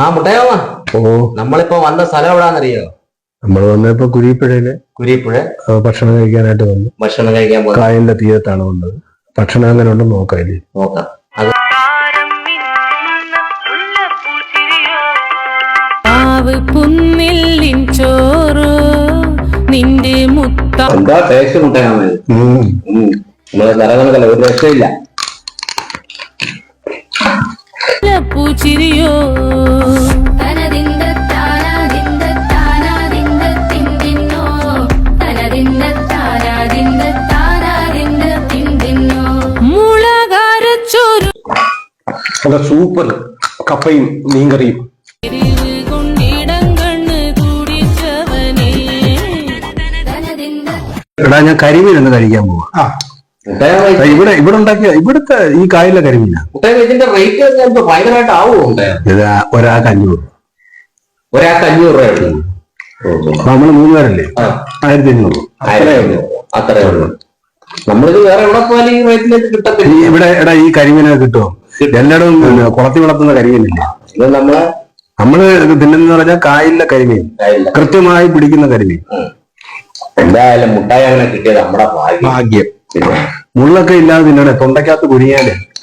ആ മുട്ടയാവാ ഓ. നമ്മളിപ്പോ വന്ന സ്ഥലം എവിടാന്നറിയോ? നമ്മൾ വന്നപ്പോ കുരിപ്പുഴയിൽ കുരിപ്പുഴ. ഭക്ഷണം കഴിക്കാനായിട്ട് വന്നു. ഭക്ഷണം കഴിക്കാൻ കായലിന്റെ തീരത്താണ് വന്നത്. ഭക്ഷണം അങ്ങനെ ഉണ്ടെന്ന് നോക്കാം നോക്കാം. പുന്നില്ലിൻ ചോറ് നിന്റെ മുത്ത എന്താ ടേസ്റ്റ് മുട്ടയാവാ നമ്മൾ നിറകണക്കല്ല ഒരു രക്ഷയില്ല. പൂച്ചിരിയോ? സൂപ്പർ കപ്പയും മീൻകറിയും. എടാ ഞാൻ കരിമീൻ ഒന്ന് കഴിക്കാൻ പോവാ. ഇവിടെ ഇവിടെ ഉണ്ടാക്കിയ ഇവിടുത്തെ ഈ കായലിലെ കരിമീനാ. ഇതിന്റെ റേറ്റ് ഭയങ്കരമായിട്ട് ആവുമോ ഒരാൾക്ക് അഞ്ഞൂറ് ഒരാൾക്ക് അഞ്ഞൂറ് രൂപ ഉള്ളൂ. അപ്പൊ നമ്മൾ മൂന്ന് പേരല്ലേ ആ. ആയിരത്തി അഞ്ഞൂറ് അത്രേ ഉള്ളൂ. അത്രേ ഉള്ളൂ. നമ്മളിത് വേറെ എവിടെ പോയാലും ഈ റേറ്റിലേക്ക് കിട്ടത്തില്ല. ഇവിടെ എടാ ഈ കരിമീനൊക്കെ കിട്ടുമോ എല്ലായിടവും കുളത്തി വളർത്തുന്ന കരിമീനില്ലേ? ഇത് നമ്മളെ നമ്മൾ തിന്നെന്ന് പറഞ്ഞാൽ കായലിലെ കരിമീൻ. കൃത്യമായി പിടിക്കുന്ന കരിമീൻ. എന്തായാലും മുട്ടായി അങ്ങനെ കിട്ടിയത് നമ്മുടെ ഭാഗ്യം. മുള്ളൊക്കെ ഇല്ലാതെ തിന്നണേ തൊണ്ടയ്ക്കകത്ത്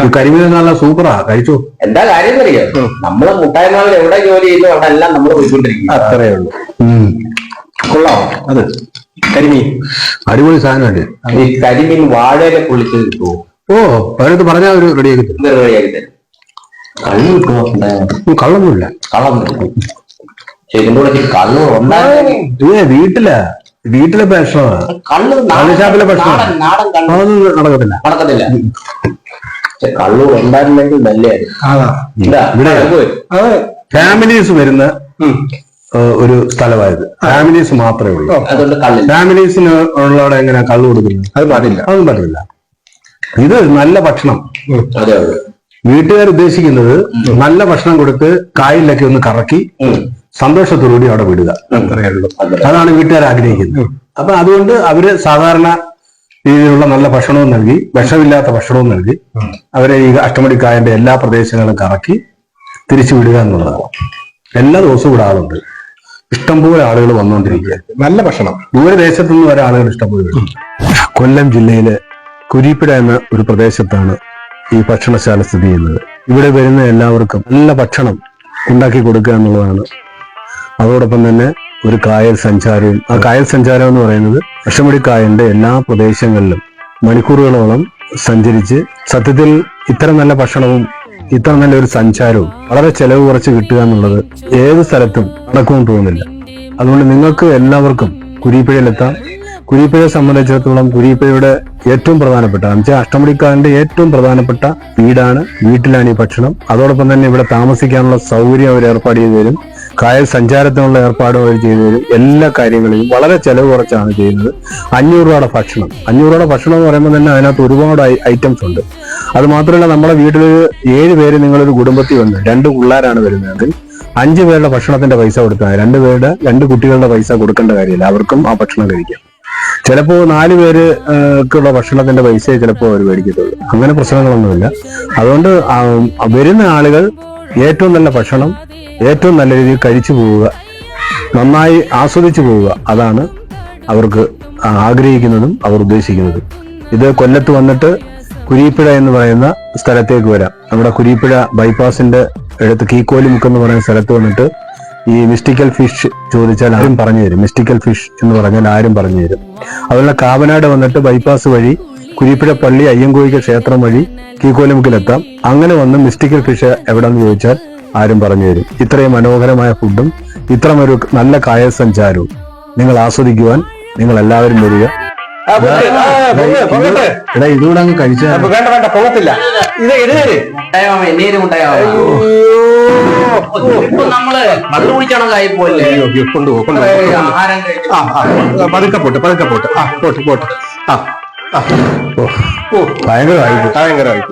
ഈ കരിമീൻ നല്ല സൂപ്പറാ. കഴിച്ചു? എന്താ കാര്യം എന്നറിയോ? നമ്മൾ മുട്ടായി നാളിൽ എവിടെ ജോലി ചെയ്യുന്നു അവിടെ എല്ലാം നമ്മൾ പോയിക്കൊണ്ടിരിക്കും. അത്രേ ഉള്ളൂ. കൊള്ളാം. അത് കരിമീൻ. അടിപൊളി സാധനമല്ലേ ഈ കരിമീൻ വാഴയിലെ പൊളിച്ച് കിട്ടുമോ ഓ അവരടുത്ത് പറഞ്ഞാൽ ഒരു റെഡിയാക്കി തരും. റെഡി റെഡിയാക്കി തരും. കള്ളു കിട്ടുമോ കള്ളൊന്നുമില്ല. കള്ളൊന്നും ശരി കള്ളു ഏ വീട്ടിലാ. വീട്ടിലെ ഭക്ഷണമാണ് കള്ളു ഭക്ഷണം. നാടൻ നാടൻ കള്ളു. അതൊന്നും നടക്കത്തില്ല. നടക്കത്തില്ല. കള്ളൂർ ഉണ്ടായിരുന്നെങ്കിൽ നല്ലതായിരുന്നു ഫാമിലീസ് വരുന്ന ഒരു സ്ഥലമായത്. ഫാമിലീസ് മാത്രമേ ഉള്ളൂ. ഫാമിലീസിന് ഉള്ളവിടെ എങ്ങനെ കള്ളു കൊടുക്കുന്നത്? അത് പാടില്ല. അതൊന്നും പാടില്ല. ഇത് നല്ല ഭക്ഷണം. വീട്ടുകാർ ഉദ്ദേശിക്കുന്നത് നല്ല ഭക്ഷണം കൊടുത്ത് കായലിലൊക്കെ ഒന്ന് കറക്കി. സന്തോഷത്തോടുകൂടി അവിടെ വിടുക. അത്രയേ ഉള്ളൂ. അതാണ് വീട്ടുകാർ ആഗ്രഹിക്കുന്നത്. അപ്പൊ അതുകൊണ്ട് അവർ സാധാരണ രീതിയിലുള്ള നല്ല ഭക്ഷണവും നൽകി വിഷമില്ലാത്ത ഭക്ഷണവും നൽകി അവരെ ഈ അഷ്ടമടിക്കായന്റെ എല്ലാ പ്രദേശങ്ങളും കറക്കി തിരിച്ചു വിടുക എന്നുള്ളതാണ്. എല്ലാ ദിവസവും ഇവിടെ ആളുണ്ട്. ഇഷ്ടംപോലെ ആളുകൾ വന്നുകൊണ്ടിരിക്കുക. നല്ല ഭക്ഷണം. ദൂരദേശത്തു നിന്ന് വരെ ആളുകൾ ഇഷ്ടംപോലെ വരും കൊല്ലം ജില്ലയിലെ കുരീപ്പിട എന്ന ഒരു പ്രദേശത്താണ് ഈ ഭക്ഷണശാല സ്ഥിതി ചെയ്യുന്നത്. ഇവിടെ വരുന്ന എല്ലാവർക്കും നല്ല ഭക്ഷണം ഉണ്ടാക്കി കൊടുക്കുക എന്നുള്ളതാണ് അതോടൊപ്പം തന്നെ ഒരു കായൽ സഞ്ചാരവും ആ കായൽ സഞ്ചാരം എന്ന് പറയുന്നത് അഷ്ടമുടിക്കായലിന്റെ എല്ലാ പ്രദേശങ്ങളിലും മണിക്കൂറുകളോളം സഞ്ചരിച്ച് സത്യത്തിൽ ഇത്ര നല്ല ഭക്ഷണവും ഇത്ര നല്ലൊരു സഞ്ചാരവും വളരെ ചെലവ് കുറച്ച് കിട്ടുക എന്നുള്ളത് ഏത് സ്ഥലത്തും നടക്കുമെന്ന് തോന്നുന്നില്ല. അതുകൊണ്ട് നിങ്ങൾക്ക് എല്ലാവർക്കും കുരിപ്പിഴയിലെത്താം. കുരിപ്പിഴയെ സംബന്ധിച്ചിടത്തോളം കുരിപ്പിഴയുടെ ഏറ്റവും പ്രധാനപ്പെട്ട എന്നുവെച്ചാൽ അഷ്ടമുടിക്കാരന്റെ ഏറ്റവും പ്രധാനപ്പെട്ട വീടാണ്. വീട്ടിലാണ് ഈ ഭക്ഷണം. അതോടൊപ്പം തന്നെ ഇവിടെ താമസിക്കാനുള്ള സൗകര്യം അവർ ഏർപ്പാട് ചെയ്തു തരും. കായൽ സഞ്ചാരത്തിനുള്ള ഏർപ്പാടുകൾ ചെയ്തു എല്ലാ കാര്യങ്ങളെയും വളരെ ചെലവ് കുറച്ചാണ് ചെയ്യുന്നത്. അഞ്ഞൂറ് രൂപയുടെ ഭക്ഷണം. അഞ്ഞൂറ് രൂപയുടെ ഭക്ഷണം എന്ന് പറയുമ്പോൾ തന്നെ അതിനകത്ത് ഒരുപാട് ഐറ്റംസ് ഉണ്ട്. അത് മാത്രമല്ല നമ്മുടെ വീട്ടിൽ ഏഴ് പേര് നിങ്ങളൊരു കുടുംബത്തിൽ വന്ന് രണ്ട് പിള്ളേരാണ് വരുന്നതെങ്കിൽ അഞ്ചു പേരുടെ ഭക്ഷണത്തിന്റെ പൈസ കൊടുത്താൽ രണ്ട് പേരുടെ രണ്ട് കുട്ടികളുടെ പൈസ കൊടുക്കേണ്ട കാര്യമില്ല. അവർക്കും ആ ഭക്ഷണം കഴിക്കാം. ചിലപ്പോ നാല് പേർക്കുള്ള ഭക്ഷണത്തിന്റെ പൈസയെ ചിലപ്പോൾ അവർ മേടിക്കത്തുള്ളൂ. അങ്ങനെ പ്രശ്നങ്ങളൊന്നുമില്ല. അതുകൊണ്ട് വരുന്ന ആളുകൾ ഏറ്റവും നല്ല ഭക്ഷണം ഏറ്റവും നല്ല രീതിയിൽ കഴിച്ചു പോവുക നന്നായി ആസ്വദിച്ചു പോവുക അതാണ് അവർക്ക് ആഗ്രഹിക്കുന്നതും അവർ ഉദ്ദേശിക്കുന്നതും. ഇത് കൊല്ലത്ത് വന്നിട്ട് കുരീപ്പിഴ എന്ന് പറയുന്ന സ്ഥലത്തേക്ക് വരാം. നമ്മുടെ കുരീപ്പിഴ ബൈപ്പാസിന്റെ അടുത്ത് കീക്കോലിമുക്ക് എന്ന് പറയുന്ന സ്ഥലത്ത് വന്നിട്ട് ഈ മിസ്റ്റിക്കൽ ഫിഷ് ചോദിച്ചാൽ ആരും പറഞ്ഞു തരും. മിസ്റ്റിക്കൽ ഫിഷ് എന്ന് പറഞ്ഞാൽ ആരും പറഞ്ഞു തരും. അതുപോലെ കാവനാട് വന്നിട്ട് ബൈപ്പാസ് വഴി കുരിപ്പുഴ പള്ളി അയ്യങ്കോയിക്ക ക്ഷേത്രം വഴി കീക്കോലമുക്കിലെത്താം. അങ്ങനെ വന്ന് മിസ്റ്റിക്കൽ ഫിഷ് എവിടെന്ന് ചോദിച്ചാൽ ആരും പറഞ്ഞു തരും. ഇത്രയും മനോഹരമായ ഫുഡും ഇത്രമൊരു നല്ല കായ സഞ്ചാരവും. നിങ്ങൾ ആസ്വദിക്കുവാൻ നിങ്ങൾ എല്ലാവരും വരിക എടാ ഇതുകൂടെ അങ്ങ് കഴിച്ചാൽ വേണ്ട വേണ്ട പോകത്തില്ല ഇത് എഴുതേര്. മുട്ടായാവാ എന്നേലും മുട്ടായാവാ ഇപ്പൊ നമ്മൾ കള്ളു കുടിച്ചണക്കായി പോലെ കൊണ്ടുപോ കൊണ്ടുപോ ആഹാരം കഴിച്ചു ആ ആ പതുക്കെ പോട്ട് പതുക്കെ പോട്ട്. ആ പോട്ട് പോട്ട്. ആ ആ. ഭയങ്കരമായി ഭയങ്കരമായി